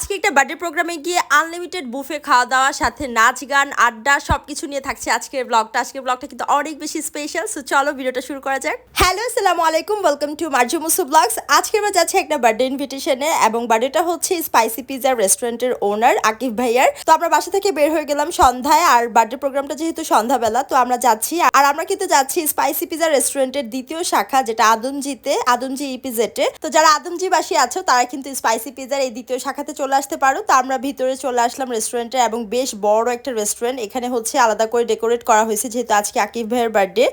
আজকে একটা বার্থডে প্রোগ্রামে গিয়ে আনলিমিটেড বুফে খাওয়া দাওয়া, সাথে নাচ গান, আড্ডা, সবকিছু নিয়ে থাকছে আজকের ব্লগটা আজকের ব্লগটা কিন্তু অনেক বেশি স্পেশাল সো চলো ভিডিওটা শুরু করা যাক। হ্যালো আসসালামু আলাইকুম ওয়েলকাম টু মার্জু মুসু ব্লগস আজকে আমরা যাচ্ছি একটা বার্থডে ইনভিটেশনে এবং বার্থডেটা হচ্ছে স্পাইসি পিজা রেস্টুরেন্টের ওনার আকিব ভাইয়ার। তো আমরা বাসা থেকে বের হয়ে গেলাম সন্ধ্যায়, আর বার্থডে প্রোগ্রামটা যেহেতু সন্ধ্যাবেলা, তো আমরা যাচ্ছি। আর আমরা কিন্তু যাচ্ছি স্পাইসি পিজা রেস্টুরেন্টের দ্বিতীয় শাখা, যেটা আদমজিতে, আদমজি ইপিজেটে তো যারা আদমজিবাসী আছো, তারা কিন্তু স্পাইসি পিজার এই দ্বিতীয় শাখাতে চলে আসতে পারো। তো আমরা ভিতরে চলে আসলাম রেস্টুরেন্টে এবং বেশ বড় একটা রেস্টুরেন্ট এখানে হচ্ছে আলাদা করে ডেকোরেট করা হয়েছে, যেহেতু আজকে আকিব ভাইয়ের বার্থডে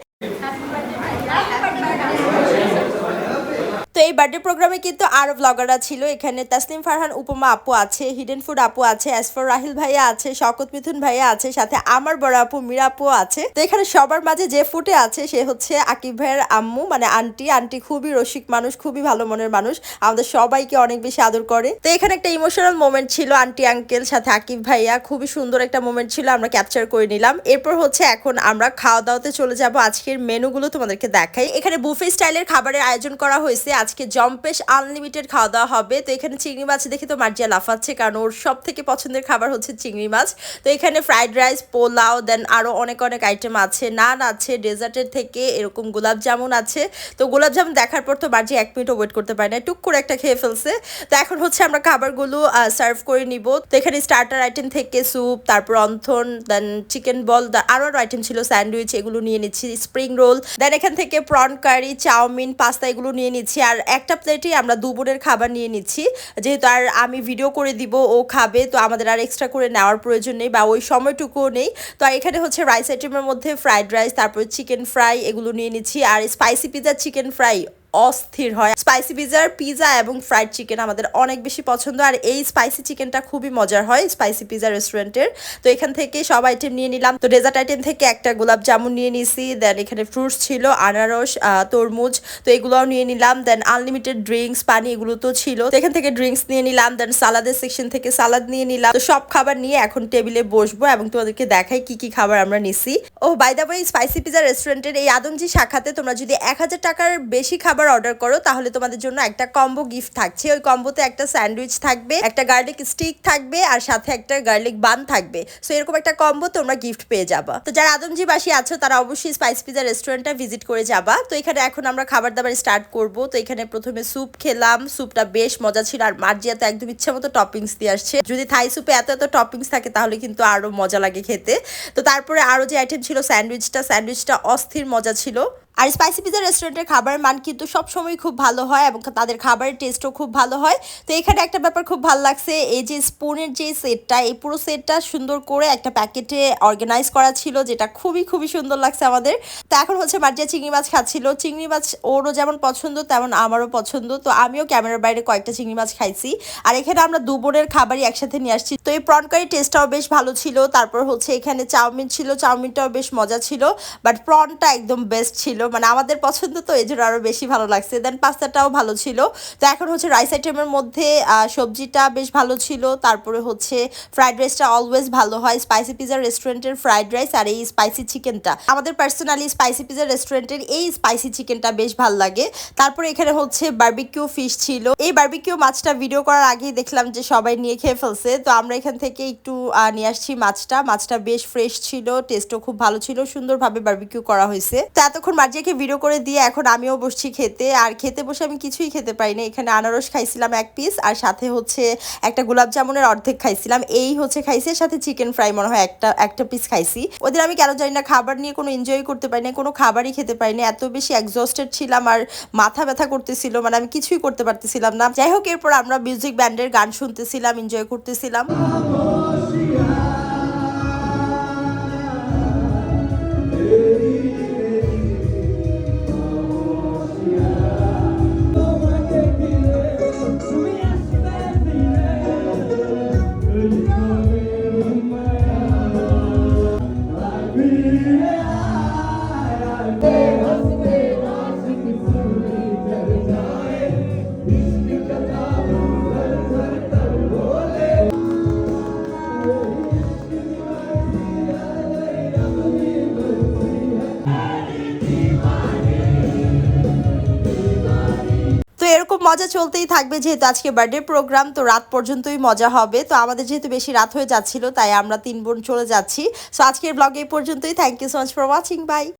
তো এই বার্থডে প্রোগ্রামে কিন্তু আরও ব্লগাররা ছিল। এখানে তাসনিম ফারহান, উপমা আপু আছে হিডেন ফুড আপু আছে অ্যাসফর রাহিল ভাইয়া আছে শকত মিথুন ভাইয়া আছে, সাথে আমার বড় আপু মীরা আপু আছে। তো এখানে সবার মাঝে যে ফুটে আছে, সে হচ্ছে আকিব ভাইয়ের আম্মু মানে আন্টি আন্টি খুবই রসিক মানুষ, খুবই ভালো মনের মানুষ। আমাদের সবাইকে অনেক বেশি আদর করে। তো এখানে একটা ইমোশনাল মোমেন্ট ছিল আন্টি আঙ্কেল সাথে আকিব ভাইয়া। খুবই সুন্দর একটা মোমেন্ট ছিল, আমরা ক্যাপচার করে নিলাম। এরপর হচ্ছে এখন আমরা খাওয়া দাওয়াতে চলে যাব। আজকের মেনুগুলো তোমাদেরকে দেখাই। এখানে বুফে স্টাইলের খাবারের আয়োজন করা হয়েছে। আজকে জম্পেশ আনলিমিটেড খাওয়া দাওয়া হবে। তো এখানে চিংড়ি মাছ দেখে তো মার্জিয়া লাফাচ্ছে, কারণ ওর সব থেকে পছন্দের খাবার হচ্ছে চিংড়ি মাছ। তো এখানে ফ্রাইড রাইস, পোলাও, দেন আরও অনেক অনেক আইটেম আছে। নান আছে, ডেজার্টের থেকে এরকম গোলাপ জামুন আছে। তো গোলাপ জামুন দেখার পর তো মার্জি এক মিনিটও ওয়েট করতে পারে না টুক করে একটা খেয়ে ফেলছে। তো এখন হচ্ছে আমরা খাবারগুলো সার্ভ করে নিব। তো এখানে স্টার্টার আইটেম থেকে স্যুপ তারপর অন্থন, দেন চিকেন বল আরও আরও আইটেম ছিল স্যান্ডউইচ এগুলো নিয়ে নিচ্ছি স্প্রিং রোল দেন এখান থেকে প্রন কারি চাউমিন পাস্তা এগুলো নিয়ে নিচ্ছি। আর একটা প্লেটেই আমরা দুপুরের খাবার নিয়ে নিচ্ছি। যেহেতু আর আমি ভিডিও করে দিব, ও খাবে, তো আমাদের আর এক্সট্রা করে নেওয়ার প্রয়োজন নেই বা ওই সময়টুকুও নেই। তো এখানে হচ্ছে রাইস আইটেমের মধ্যে ফ্রাইড রাইস তারপর চিকেন ফ্রাই এগুলো নিয়ে নিচ্ছি। আর স্পাইসি পিজা চিকেন ফ্রাই অস্থির হয়। স্পাইসি পিজার পিজা এবং ফ্রাইড চিকেন আমাদের অনেক বেশি পছন্দ। আর এই স্পাইসি চিকেনটা খুবই মজার হয় স্পাইসি পিজা রেস্টুরেন্টের তো এখান থেকে সব আইটেম নিয়ে নিলাম। তো ডেজার্ট আইটেম থেকে একটা গোলাপ জামুন নিয়ে নিছি দেন এখানে ফ্রুটস ছিল, আনারস তরমুজ, তো এগুলোও নিয়ে নিলাম। দেন আনলিমিটেড ড্রিঙ্কস পানি এগুলো তো ছিল। তো এখান থেকে ড্রিঙ্কস নিয়ে নিলাম দেন সালাদের সেকশন থেকে সালাদ নিয়ে নিলাম। তো সব খাবার নিয়ে এখন টেবিলে বসবো এবং তোমাদেরকে দেখাই কি কি খাবার আমরা নিছি। ও বাই দা স্পাইসি পিজা রেস্টুরেন্টের এই আদমজি শাখাতে তোমরা যদি এক হাজার টাকার বেশি খাবার অর্ডার করো, তাহলে তোমাদের জন্য একটা কম্বো গিফট থাকছে। ওই কম্বোতে একটা স্যান্ডউইচ থাকবে, একটা গার্লিক স্টিক থাকবে, আর সাথে একটা গার্লিক বান থাকবে। সো এরকম একটা কম্বো তোমরা গিফট পেয়ে যাবা। তো যারা আদমজিবাসী আছো, তারা অবশ্যই স্পাইস পিজা রেস্টুরেন্টটা ভিজিট করে যাবা। তো এখানে এখন আমরা খাবার দাবার স্টার্ট করব। তো এখানে প্রথমে স্যুপ খেলাম। স্যুপটা বেশ মজা ছিল, আর মার্জিয়া তো একদম ইচ্ছা মতো টপিংস দিয়ে আসছে। যদি থাই স্যুপে এত এত টপিংস থাকে, তাহলে কিন্তু আরও মজা লাগে খেতে। তো তারপরে আরও যে আইটেম ছিল স্যান্ডউইচটা স্যান্ডউইচটা অস্থির মজা ছিল। আর স্পাইসি পিজা রেস্টুরেন্টের খাবারের মান কিন্তু সবসময় খুব ভালো হয় এবং তাদের খাবারের টেস্টও খুব ভালো হয়। তো এখানে একটা ব্যাপার খুব ভালো লাগছে, এই যে স্পুনের যে সেটটা এই পুরো সেটটা সুন্দর করে একটা প্যাকেটে অর্গানাইজ করা ছিল, যেটা খুবই খুবই সুন্দর লাগছে আমাদের। তো এখন হচ্ছে মার্জিয়া চিংড়ি মাছ খাচ্ছিল। চিংড়ি মাছ ওরও যেমন পছন্দ, তেমন আমারও পছন্দ। তো আমিও ক্যামেরার বাইরে কয়েকটা চিংড়ি মাছ খাইছি। আর এখানে আমরা দু বোনের খাবারই একসাথে নিয়ে আসছি। তো এই প্রন কারি টেস্টটাও বেশ ভালো ছিল। তারপর হচ্ছে এখানে চাউমিন ছিল। চাউমিনটাও বেশ মজা ছিল। বাট প্রনটা একদম বেস্ট ছিল। মানে আমাদের পছন্দ তো, এই জন্য আরও বেশি ভালো লাগছে। দেন পাস্তাটাও ভালো ছিল। তো এখন হচ্ছে রাইস আইটেমের মধ্যে সবজিটা বেশ ভালো ছিল। তারপরে হচ্ছে ফ্রাইড রাইসটা অলওয়েজ ভালো হয়। স্পাইসি পিজা রেস্টুরেন্টের ফ্রাইড রাইস আর এই স্পাইসি চিকেনটা আমাদের পার্সোনালি স্পাইসি পিজা রেস্টুরেন্টের এই স্পাইসি চিকেনটা বেশ ভালো লাগে। তারপরে এখানে হচ্ছে বার্বিকিউ ফিশ ছিল। এই বার্বিকিউ মাছটা ভিডিও করার আগেই দেখলাম যে সবাই নিয়ে খেয়ে ফেলছে। তো আমরা এখান থেকে একটু নিয়ে আসছি মাছটা। মাছটা বেশ ফ্রেশ ছিল টেস্টও খুব ভালো ছিল। সুন্দরভাবে বার্বিকিউ করা হয়েছে। তো এতক্ষণ মার্জিয়াকে ভিডিও করে দিয়ে এখন আমিও বসছি খেতে, আর খেতে বসে আমি কিছুই খেতে পারি না এখানে আনারস খাইছিলাম এক পিস আর সাথে হচ্ছে একটা গোলাপ জামুনের অর্ধেক খাইছিলাম। এই হচ্ছে খাইছি সাথে চিকেন ফ্রাই মনে হয় একটা একটা পিস খাইছি। ওদের আমি কেন জানি না, খাবার নিয়ে কোনো এনজয় করতে পারি না কোনো খাবারই খেতে পারি না এত বেশি এক্সস্টেড ছিলাম আর মাথা ব্যথা করতেছিল মানে আমি কিছুই করতে পারতেছিলাম না। যাই হোক, এরপর আমরা মিউজিক ব্যান্ডের গান শুনতেছিলাম এনজয় করতেছিলাম। মজা চলতেই থাকবে, যেহেতু আজকে বার্থডে প্রোগ্রাম তো রাত পর্যন্তই মজা হবে। তো আমাদের যেহেতু বেশি রাত হয়ে যাচ্ছিল, তাই আমরা তিন বোন চলে যাচ্ছি। সো আজকের ব্লগ এই পর্যন্তই। Thank you so much for watching bye